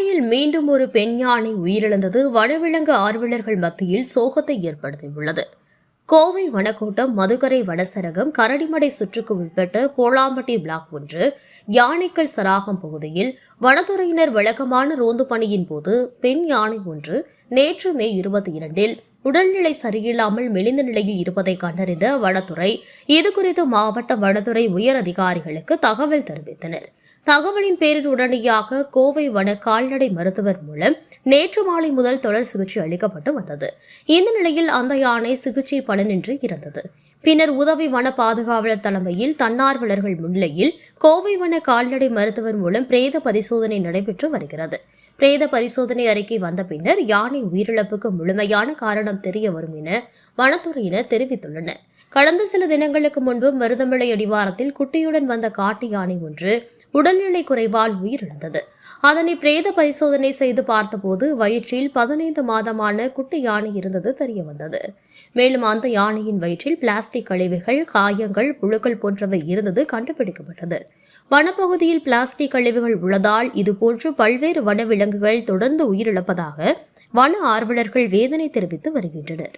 கோவையில் மீண்டும் ஒரு பெண் யானை உயிரிழந்தது. வனவிலங்கு ஆர்வலர்கள் மத்தியில் சோகத்தை ஏற்படுத்தியுள்ளது. கோவை வனக்கோட்டம் மதுக்கரை வனசரகம் கரடிமடை சுற்றுக்கு உட்பட்ட போலாம்பட்டி பிளாக் ஒன்று யானைக்கள் சராகம் பகுதியில் வனத்துறையினர் வழக்கமான ரோந்து பணியின் போது பெண் யானை ஒன்று நேற்று மே இருபத்தி இரண்டில் உடல்நிலை சரியில்லாமல் மெலிந்த நிலையில் இருப்பதை கண்டறிந்த வனத்துறை இதுகுறித்து மாவட்ட வனத்துறை உயர் அதிகாரிகளுக்கு தகவல் தெரிவித்தனர். தகவலின் பேரில் உடனடியாக கோவை வன கால்நடை மருத்துவர் மூலம் நேற்று மாலை முதல் தொடர் சிகிச்சை அளிக்கப்பட்டு வந்தது. இந்த நிலையில் அந்த யானை சிகிச்சை பலனின்றி இருந்தது பின்னர் உதவி வன பாதுகாவலர் தலைமையில் தன்னார்வலர்கள் முன்னிலையில் கோவை வன கால்நடை மருத்துவர் மூலம் பிரேத பரிசோதனை நடைபெற்று வருகிறது. பிரேத பரிசோதனை அறிக்கை வந்த பின்னர் யானை உயிரிழப்புக்கு முழுமையான காரணம் காரணம் தெரிய வரும் என வனத்துறையினர் தெரிவித்துள்ளனர். கடந்த சில தினங்களுக்கு முன்பு மருதமலை அடிவாரத்தில் குட்டியுடன் வந்த காட்டு யானை ஒன்று உடல்நிலை குறைவால் உயிரிழந்தது. அதனை பிரேத பரிசோதனை செய்து பார்த்தபோது வயிற்றில் பதினைந்து மாதமான குட்டி யானை இருந்தது தெரிய வந்தது. மேலும் அந்த யானையின் வயிற்றில் பிளாஸ்டிக் கழிவுகள் காயங்கள் புழுக்கள் போன்றவை இருந்தது கண்டுபிடிக்கப்பட்டது. வனப்பகுதியில் பிளாஸ்டிக் கழிவுகள் உள்ளதால் இதுபோன்று பல்வேறு வனவிலங்குகள் தொடர்ந்து உயிரிழப்பதாக வன ஆர்வலர்கள் வேதனை தெரிவித்து வருகின்றனர்.